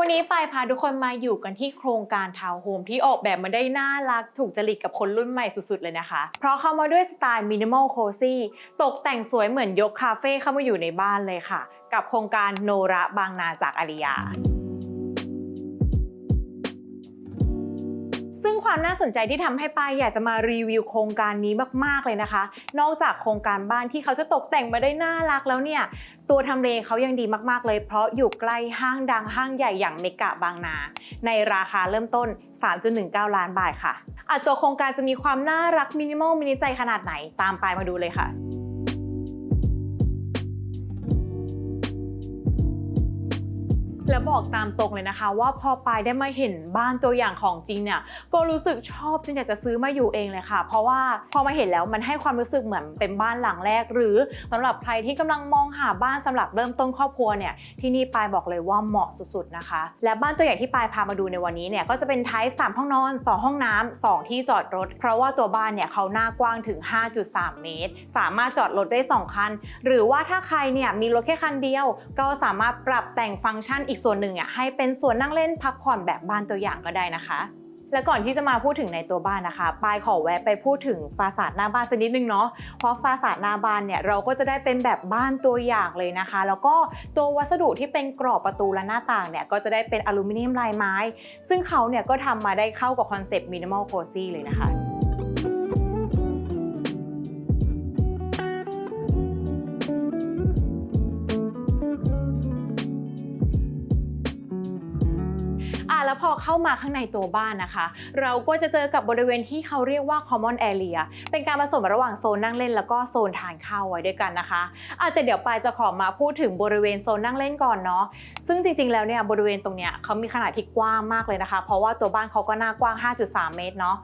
วันนี้ไปพาทุกคนมาอยู่กันที่โครงการทาวน์โฮมที่ออกแบบมาได้น่ารักถูกจริตกับคนรุ่นใหม่สุดๆ เลยนะคะ เพราะเข้ามาด้วยสไตล์มินิมอลโคซี่ตกแต่งสวยเหมือนยกคาเฟ่เข้ามาอยู่ในบ้านเลยค่ะ กับโครงการโนระบางนาจากอาริยา ซึ่งความน่าสนใจที่ทำให้ปายอยากจะมารีวิวโครงการนี้มากๆเลยนะคะ นอกจากโครงการบ้านที่เขาจะตกแต่งมาได้น่ารักแล้วเนี่ยตัวทำเลเขายังดีมากๆเลย เพราะอยู่ใกล้ห้างดังห้างใหญ่อย่างเมกะบางนา ในราคาเริ่มต้น 3.19 ล้านบาทค่ะอะตัวโครงการจะมีความน่ารักมินิมอลมินิใจขนาดไหนตามปายมาดูเลยค่ะ แล้วบอกตามตรงเลยนะคะ ว่าพอปายได้มาเห็นบ้านตัวอย่างของจริงเนี่ยก็รู้สึกชอบจนอยากจะซื้อมาอยู่เองเลยค่ะ เพราะว่าพอมาเห็นแล้วมันให้ความรู้สึกเหมือนเป็นบ้านหลังแรก หรือสำหรับใครที่กำลังมองหาบ้านสำหรับเริ่มต้นครอบครัวเนี่ยที่นี่ปายบอกเลยว่าเหมาะสุดๆนะคะ และบ้านตัวอย่างที่ปายพามาดูในวันนี้เนี่ยก็จะเป็นไทป์3ห้องนอน 2 ห้องน้ำ2ที่จอดรถ เพราะว่าตัวบ้านเนี่ยเขาหน้ากว้างถึง 5.3 เมตร สามารถจอดรถได้ 2 คัน หรือว่าถ้าใครเนี่ยมีรถแค่คันเดียว ก็สามารถปรับแต่งฟังก์ชันอีกส่วนหนึ่งอะให้เป็นส่วนนั่งเล่นพักผ่อนแบบบ้านตัวอย่างก็ได้นะคะ และก่อนที่จะมาพูดถึงในตัวบ้านนะคะปายขอแวะไปพูดถึงฟาสาดหน้าบ้านสักนิดนึงเนาะเพราะฟาสาดหน้าบ้านเนี่ยเราก็จะได้เป็นแบบบ้านตัวอย่างเลยนะคะ แล้วก็ตัววัสดุที่เป็นกรอบประตูและหน้าต่างเนี่ยก็จะได้เป็นอลูมิเนียมลายไม้ ซึ่งเขาเนี่ยก็ทำมาได้เข้ากับคอนเซปต์มินิมอลโคซี่เลยนะคะ พอเข้ามาข้างในตัวบ้านนะคะ เราก็จะเจอกับบริเวณที่เขาเรียกว่า common area เป็นการผสมระหว่างโซนนั่งเล่นแล้วก็โซนทานข้าวไว้ด้วยกันนะคะอะแต่เดี๋ยวปายจะขอมาพูดถึงบริเวณโซนนั่งเล่นก่อนเนาะซึ่งจริงๆแล้วเนี่ยบริเวณตรงเนี้ยเขามีขนาดที่กว้างมากเลยนะคะ เพราะว่าตัวบ้านเขาก็หน้ากว้าง 5.3 เมตรเนาะ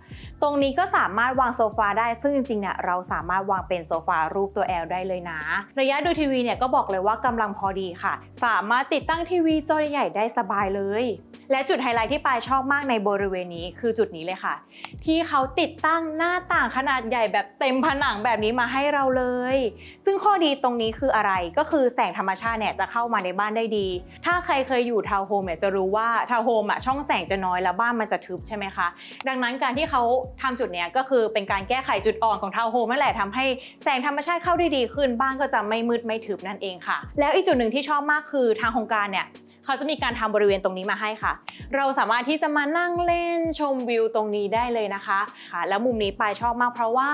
ตรงนี้ก็สามารถวางโซฟาได้ ซึ่งจริงๆเนี่ยเราสามารถวางเป็นโซฟารูปตัว L ได้เลยนะ ระยะดูทีวีเนี่ยก็บอกเลยว่ากำลังพอดีค่ะ สามารถติดตั้งทีวีจอใหญ่ได้สบายเลย และจุดไฮไลท์ที่ปายชอบมากในบริเวณนี้คือจุดนี้เลยค่ะ ที่เขาติดตั้งหน้าต่างขนาดใหญ่แบบเต็มผนังแบบนี้มาให้เราเลย ซึ่งข้อดีตรงนี้คืออะไรก็คือแสงธรรมชาติเนี่ยจะเข้ามาในบ้านได้ดี ถ้าใครเคยอยู่ทาวน์โฮมเนี่ยจะรู้ว่าทาวน์โฮมอะช่องแสงจะน้อยแล้วบ้านมันจะทึบใช่ไหมคะดังนั้นการที่เขาทำจุดเนี้ยก็คือเป็นการแก้ไขจุดอ่อนของทาวน์โฮมนั่นแหละทำให้แสงธรรมชาติเข้าได้ดีขึ้นบ้านก็จะไม่มืดไม่ทึบนั่นเองค่ะ แล้วอีกจุดหนึ่งที่ชอบมากคือทางโครงการเนี่ย เขาจะมีการทำบริเวณตรงนี้มาให้ค่ะ เราสามารถที่จะมานั่งเล่นชมวิวตรงนี้ได้เลยนะคะค่ะแล้วมุมนี้ปายชอบมากเพราะว่า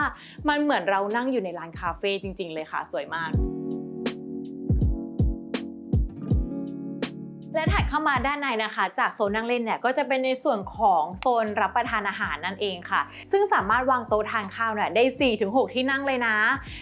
มันเหมือนเรานั่งอยู่ในร้านคาเฟ่จริง ๆ เลยค่ะ สวยมาก เข้ามาด้านในนะคะ จากโซนนั่งเล่นเนี่ยก็จะเป็นในส่วนของโซนรับประทานอาหารนั่นเองค่ะ ซึ่งสามารถวางโต๊ะทานข้าวเนี่ยได้ 4-6 ที่นั่งเลยนะ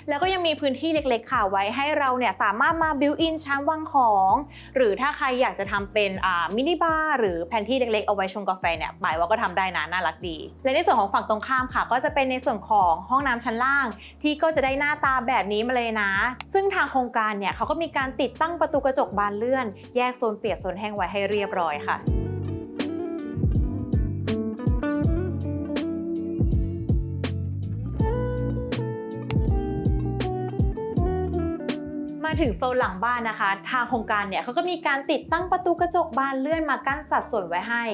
แล้วก็ยังมีพื้นที่เล็กๆค่ะไว้ให้เราเนี่ยสามารถมาบิวอินชั้นวางของ หรือถ้าใครอยากจะทำเป็นมินิบาร์หรือแพนที่เล็กๆเอาไว้ชงกาแฟเนี่ยหมายว่าก็ทำได้นะน่ารักดี และในส่วนของฝั่งตรงข้ามค่ะ ก็จะเป็นในส่วนของห้องน้ำชั้นล่าง ที่ก็จะได้หน้าตาแบบนี้มาเลยนะ ซึ่งทางโครงการเนี่ยเขาก็มีการติดตั้งประตูกระจกบานเลื่อน แยกโซนเปียกโซนแห้งไว้ให้เรียบร้อยค่ะมาถึงโซนหลังบ้านนะคะ ทางโครงการเนี่ยเขาก็มีการติดตั้งประตูกระจกบานเลื่อนมากั้นสัดส่วนไว้ให้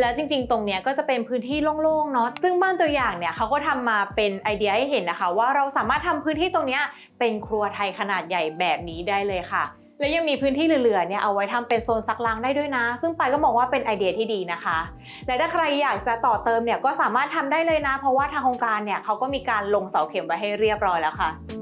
แล้วจริงๆ ตรงเนี้ยก็จะเป็นพื้นที่โล่งๆเนาะซึ่งบ้านตัวอย่างเนี่ยเขาก็ทำมาเป็นไอเดียให้เห็นนะคะ ว่าเราสามารถทำพื้นที่ตรงเนี้ยเป็นครัวไทยขนาดใหญ่แบบนี้ได้เลยค่ะ และยังมีพื้นที่เหลือๆเนี่ยเอาไว้ทำเป็นโซนซักล้างได้ด้วยนะ ซึ่งปายก็มองว่าเป็นไอเดียที่ดีนะคะ และถ้าใครอยากจะต่อเติมเนี่ยก็สามารถทำได้เลยนะ เพราะว่าทางโครงการเนี่ยเขาก็มีการลงเสาเข็มไว้ให้เรียบร้อยแล้วค่ะ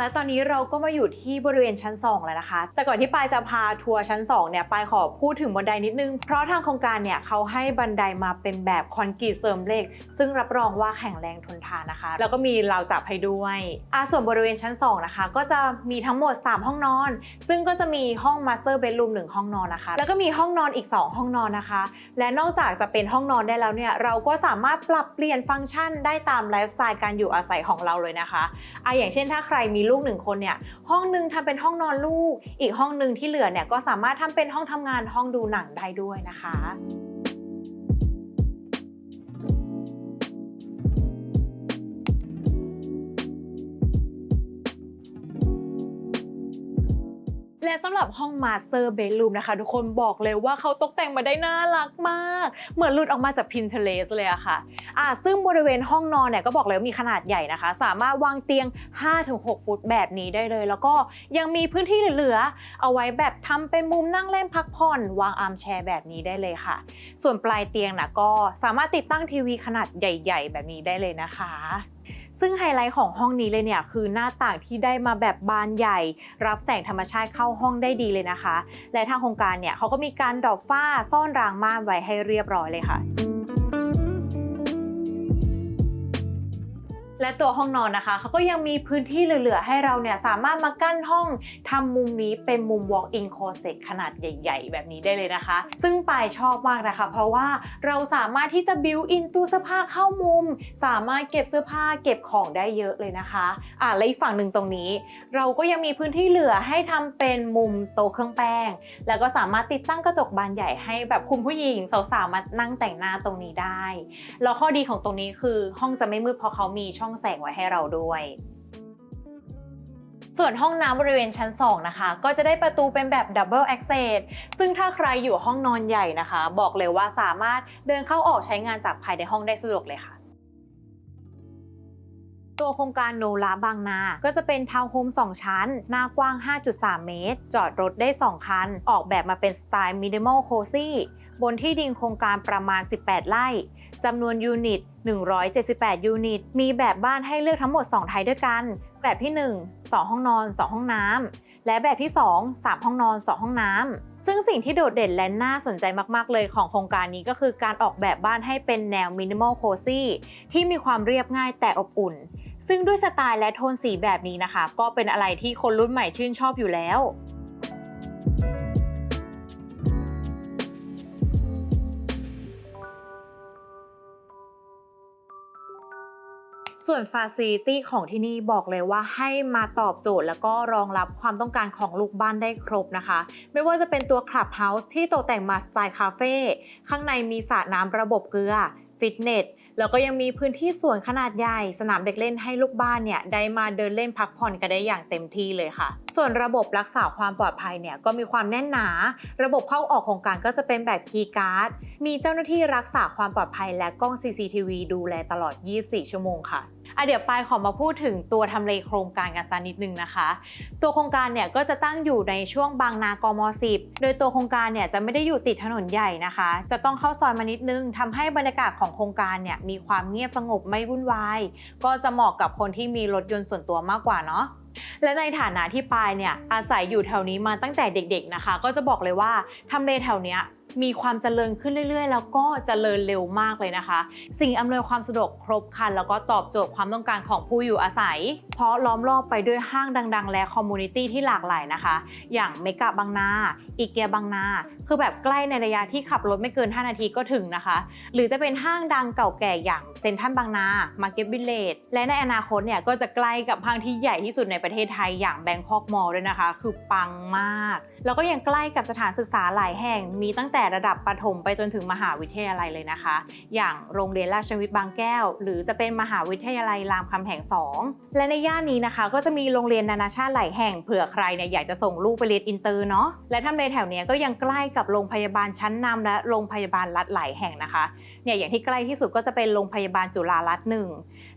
แล้วตอนนี้เราก็มาอยู่ที่บริเวณชั้น 2 แล้วนะคะ แต่ก่อนที่ปายจะพาทัวร์ชั้น 2 เนี่ยปายขอพูดถึงบันไดนิดนึง เพราะทางโครงการเนี่ยเขาให้บันไดมาเป็นแบบคอนกรีตเสริมเหล็ก ซึ่งรับรองว่าแข็งแรงทนทานนะคะ แล้วก็มีราวจับให้ด้วยอะส่วนบริเวณชั้น 2 นะคะ ก็จะมีทั้งหมด 3 ห้องนอน ซึ่งก็จะมีห้องมาสเตอร์เบดรูมหนึ่งห้องนอนนะคะ แล้วก็มีห้องนอนอีก 2 ห้องนอนนะคะ และนอกจากจะเป็นห้องนอนได้แล้วเนี่ยเราก็สามารถปรับเปลี่ยนฟังก์ชันได้ตามไลฟ์สไตล์การอยู่อาศัยของเราเลยนะคะอะอย่างเช่นถ้าใครมีลูกหนึ่งคนเนี่ยห้องหนึ่งทำเป็นห้องนอนลูก อีกห้องหนึ่งที่เหลือเนี่ยก็สามารถทำเป็นห้องทำงานห้องดูหนังได้ด้วยนะคะ และสำหรับห้อง Master Bedroom นะคะ ทุกคนบอกเลยว่าเขาตกแต่งมาได้น่ารักมาก เหมือนหลุดออกมาจาก Pinterest เลยอะค่ะอ่าซึ่งบริเวณห้องนอนเนี่ยก็บอกเลยว่ามีขนาดใหญ่นะคะ สามารถวางเตียง 5-6 ฟุตแบบนี้ได้เลย แล้วก็ยังมีพื้นที่เหลือๆเอาไว้แบบทำเป็นมุมนั่งเล่นพักผ่อน วางอาร์มแชร์แบบนี้ได้เลยค่ะ ส่วนปลายเตียงนะก็สามารถติดตั้งทีวีขนาดใหญ่ ๆ แบบนี้ได้เลยนะคะ ซึ่งไฮไลท์ของห้องนี้เลยเนี่ยคือหน้าต่างที่ได้มาแบบบานใหญ่ รับแสงธรรมชาติเข้าห้องได้ดีเลยนะคะ และทางโครงการเนี่ยเขาก็มีการดอกฝ้าซ่อนรางม่านไว้ให้เรียบร้อยเลยค่ะ และตัวห้องนอนนะคะเขาก็ยังมีพื้นที่เหลือๆ ให้เราเนี่ยสามารถมากั้นห้องทำมุมนี้เป็นมุม walk-in closet ขนาดใหญ่ ๆ แบบนี้ได้เลยนะคะ ซึ่งปายชอบมากนะคะ เพราะว่าเราสามารถที่จะ build in ตู้เสื้อผ้าเข้ามุม สามารถเก็บเสื้อผ้าเก็บของได้เยอะเลยนะคะอะและอีกฝั่งหนึ่งตรงนี้ เราก็ยังมีพื้นที่เหลือให้ทำเป็นมุมโต๊ะเครื่องแป้ง แล้วก็สามารถติดตั้งกระจกบานใหญ่ให้แบบคุณผู้หญิงสาวๆมานั่งแต่งหน้าตรงนี้ได้แล้วข้อดีของตรงนี้คือห้องจะไม่มืดเพราะเขามีช่องแสงไว้ให้เราด้วย ส่วนห้องน้ำบริเวณชั้น 2 นะคะ ก็จะได้ประตูเป็นแบบ Double Access ซึ่งถ้าใครอยู่ห้องนอนใหญ่นะคะ บอกเลยว่าสามารถเดินเข้าออกใช้งานจากภายในห้องได้สะดวกเลยค่ะตัวโครงการโนลาบางนา ก็จะเป็นทาวน์โฮม 2 ชั้น หน้ากว้าง 5.3 เมตร จอดรถได้ 2 คัน ออกแบบมาเป็นสไตล์มินิมอลโคซี่ บนที่ดินโครงการประมาณ 18 ไร่จำนวนยูนิต 178 ยูนิต มีแบบบ้านให้เลือกทั้งหมด 2 ไทยด้วยกัน แบบที่ 1 2 ห้องนอน 2 ห้องน้ำ และแบบที่ 2 3 ห้องนอน 2 ห้องน้ำ ซึ่งสิ่งที่โดดเด่นและน่าสนใจมาก ๆ เลยของโครงการนี้ก็คือการออกแบบบ้านให้เป็นแนวมินิมอลโคซี่ที่มีความเรียบง่ายแต่อบอุ่น ซึ่งด้วยสไตล์และโทนสีแบบนี้นะคะ ก็เป็นอะไรที่คนรุ่นใหม่ชื่นชอบอยู่แล้ว ส่วนฟาซิลิตี้ของที่นี่บอกเลยว่าให้มาตอบโจทย์ แล้วก็รองรับความต้องการของลูกบ้านได้ครบนะคะ ไม่ว่าจะเป็นตัวคลับเฮาส์ที่ตกแต่งมาสไตล์คาเฟ่ข้างในมีสระน้ำระบบเกลือฟิตเนส แล้วก็ยังมีพื้นที่สวนขนาดใหญ่ สนามเด็กเล่นให้ลูกบ้านเนี่ยได้มาเดินเล่นพักผ่อนกันได้อย่างเต็มที่เลยค่ะ ส่วนระบบรักษาความปลอดภัยเนี่ยก็มีความแน่นหนา ระบบเข้าออกของการก็จะเป็นแบบคีย์การ์ด มีเจ้าหน้าที่รักษาความปลอดภัยและกล้อง CCTV ดูแลตลอด 24 ชั่วโมงค่ะ อะเดี๋ยวปายขอมาพูดถึงตัวทำเลโครงการกันสักนิดนึงนะคะ ตัวโครงการเนี่ยก็จะตั้งอยู่ในช่วงบางนากม 10 โดยตัวโครงการเนี่ยจะไม่ได้อยู่ติดถนนใหญ่นะคะ จะต้องเข้าซอยมานิดนึงทำให้บรรยากาศของโครงการเนี่ยมีความเงียบสงบไม่วุ่นวาย ก็จะเหมาะกับคนที่มีรถยนต์ส่วนตัวมากกว่าเนาะและในฐานะที่ปายเนี่ยอาศัยอยู่แถวนี้มาตั้งแต่เด็กๆนะคะ ก็จะบอกเลยว่าทำเลแถวเนี้ย มีความเจริญขึ้นเรื่อย ๆ แล้วก็เจริญเร็วมากเลยนะคะ สิ่งอำนวยความสะดวกครบครัน แล้วก็ตอบโจทย์ความต้องการของผู้อยู่อาศัย เพราะล้อมรอบไปด้วยห้างดัง ๆ และคอมมูนิตี้ที่หลากหลายนะคะ อย่างเมกะบางนา อีเกียบางนา คือแบบใกล้ในระยะที่ขับรถไม่เกิน 5 นาทีก็ถึงนะคะ หรือจะเป็นห้างดังเก่าแก่อย่างเซ็นทรัลบางนา มาร์เก็ตวิลเลจ และในอนาคตเนี่ยก็จะใกล้กับห้างที่ใหญ่ที่สุดในประเทศไทยอย่างแบงคอกมอลล์ด้วยนะคะ คือปังมาก แล้วก็ยังใกล้กับสถานศึกษาหลายแห่ง มีตั้งแต่ระดับประถมไปจนถึงมหาวิทยาลัยเลยนะคะ อย่างโรงเรียนราชวิทย์บางแก้ว หรือจะเป็นมหาวิทยาลัยรามคำแหง 2 และในย่านนี้นะคะ ก็จะมีโรงเรียนนานาชาติหลายแห่งเผื่อใครเนี่ยอยากจะส่งลูกไปเรียนอินเตอร์เนาะและทำเลแถวเนี้ยก็ยังใกล้กับโรงพยาบาลชั้นนำและโรงพยาบาลรัฐหลายแห่งนะคะเนี่ยอย่างที่ใกล้ที่สุดก็จะเป็นโรงพยาบาลจุฬารัตน์หนึ่ง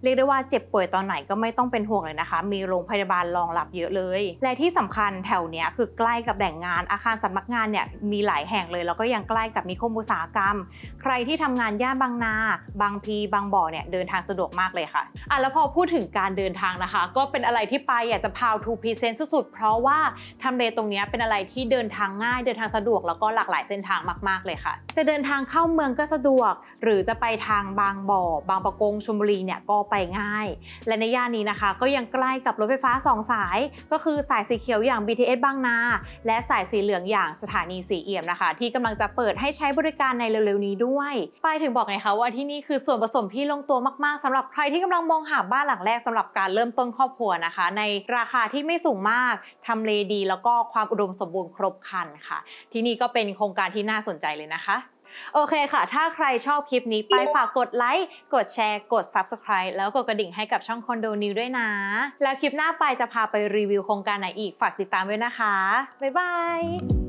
เรียกได้ว่าเจ็บป่วยตอนไหนก็ไม่ต้องเป็นห่วงเลยนะคะ มีโรงพยาบาลรองรับเยอะเลย และที่สำคัญแถวเนี้ยคือใกล้กับแหล่งงานอาคารสำนักงานเนี่ยมีหลายแห่งเลยแล้วก็ยังใกล้กับนิคมอุตสาหกรรม ใครที่ทำงานย่านบางนา บางพี บางบ่อเนี่ยเดินทางสะดวกมากเลยค่ะอะแล้วพอพูดถึงการเดินทางนะคะ ก็เป็นอะไรที่ไปอยากจะพาวทูพรีเซนต์สุดๆ เพราะว่าทำเลตรงเนี้ยเป็นอะไรที่เดินทางง่ายเดินทางสะดวกแล้วก็หลากหลายเส้นทางมาก ๆเลยค่ะ จะเดินทางเข้าเมืองก็สะดวก หรือจะไปทางบางบ่อ บางประกงชลบุรีเนี่ยก็ไปง่าย และในย่านนี้นะคะ ก็ยังใกล้กับรถไฟฟ้า 2 สาย ก็คือสายสีเขียวอย่าง BTS บางนา และสายสีเหลืองอย่างสถานีสีเอี่ยมนะคะ ที่กำลังจะเปิดให้ใช้บริการในเร็วๆนี้ด้วยไปายถึงบอกไงคะว่าที่นี่คือส่วนผสมที่ลงตัวมากๆสำหรับใครที่กำลังมองหาบ้านหลังแรกสำหรับการเริ่มต้นครอบครัวนะคะ ในราคาที่ไม่สูงมากทำเลดี แล้วก็ความอุดมสมบูรณ์ครบครันค่ะ ที่นี่ก็เป็นโครงการที่น่าสนใจเลยนะคะโอเคค่ะ ถ้าใครชอบคลิปนี้ไปฝากกดไลค์ กดแชร์ กด Subscribe แล้วกดกระดิ่งให้กับช่องคอนโดนิวด้วยนะ แล้วคลิปหน้าไปจะพาไปรีวิวโครงการไหนอีก ฝากติดตามด้วยนะคะ บ๊ายบาย